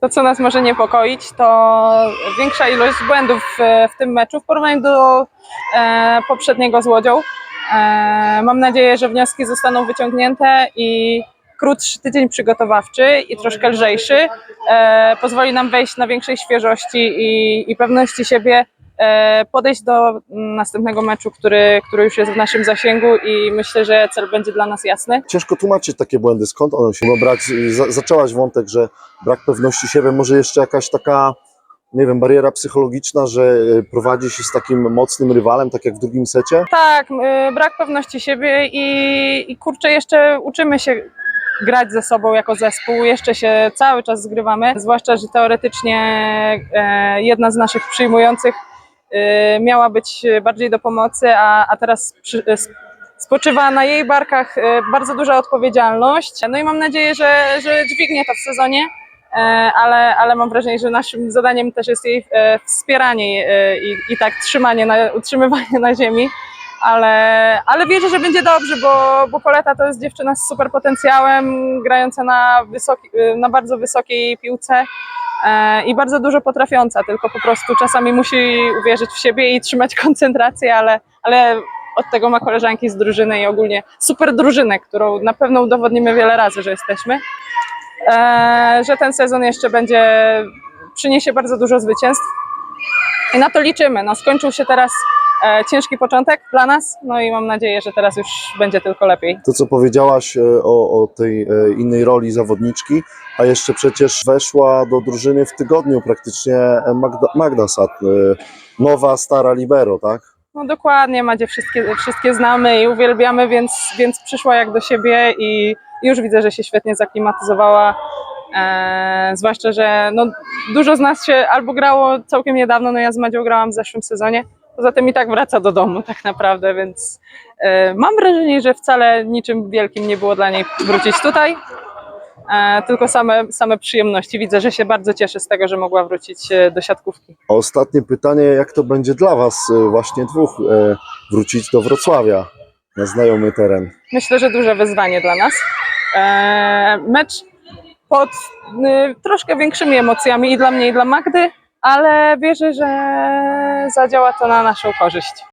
To, co nas może niepokoić, to większa ilość błędów w, tym meczu w porównaniu do e, poprzedniego z Łodzią. E, mam nadzieję, że wnioski zostaną wyciągnięte i krótszy tydzień przygotowawczy i troszkę lżejszy e, pozwoli nam wejść na większej świeżości i, i pewności siebie, podejść do następnego meczu, który, który już jest w naszym zasięgu i myślę, że cel będzie dla nas jasny. Ciężko tłumaczyć takie błędy, skąd one się. Za, zaczęłaś wątek, że brak pewności siebie, może jeszcze jakaś taka, nie wiem, bariera psychologiczna, że y, prowadzi się z takim mocnym rywalem, tak jak w drugim secie. Tak, y, brak pewności siebie i, i kurczę, jeszcze uczymy się grać ze sobą jako zespół, jeszcze się cały czas zgrywamy, zwłaszcza, że teoretycznie e, jedna z naszych przyjmujących e, miała być bardziej do pomocy, a, a teraz przy, s- spoczywa na jej barkach bardzo duża odpowiedzialność. No i mam nadzieję, że, że dźwignie to w sezonie. Ale, ale mam wrażenie, że naszym zadaniem też jest jej wspieranie i, i tak trzymanie, na, utrzymywanie na ziemi ale, ale wierzę, że będzie dobrze, bo, bo Koleta to jest dziewczyna z super potencjałem, grająca na, wysoki, na bardzo wysokiej piłce i bardzo dużo potrafiąca, tylko po prostu czasami musi uwierzyć w siebie i trzymać koncentrację, ale, ale od tego ma koleżanki z drużyny i ogólnie super drużynę, którą na pewno udowodnimy wiele razy, że jesteśmy. E, że ten sezon jeszcze będzie, przyniesie bardzo dużo zwycięstw i na to liczymy. No, skończył się teraz e, ciężki początek dla nas, no i mam nadzieję, że teraz już będzie tylko lepiej. To, co powiedziałaś e, o, o tej e, innej roli zawodniczki, a jeszcze przecież weszła do drużyny w tygodniu praktycznie Magda, Magda Sat, e, nowa, stara libero, tak? No dokładnie, Madzie wszystkie, wszystkie znamy i uwielbiamy, więc, więc przyszła jak do siebie i już widzę, że się świetnie zaklimatyzowała. E, zwłaszcza, że no, dużo z nas się albo grało całkiem niedawno, no ja z Madzią grałam w zeszłym sezonie, poza tym i tak wraca do domu tak naprawdę, więc e, mam wrażenie, że wcale niczym wielkim nie było dla niej wrócić tutaj, e, tylko same, same przyjemności. Widzę, że się bardzo cieszy z tego, że mogła wrócić e, do siatkówki. A ostatnie pytanie, jak to będzie dla Was, e, właśnie dwóch, e, wrócić do Wrocławia na znajomy teren? myślę, że duże wyzwanie dla nas. Eee, mecz pod y, troszkę większymi emocjami i dla mnie, i dla Magdy, ale wierzę, że zadziała to na naszą korzyść.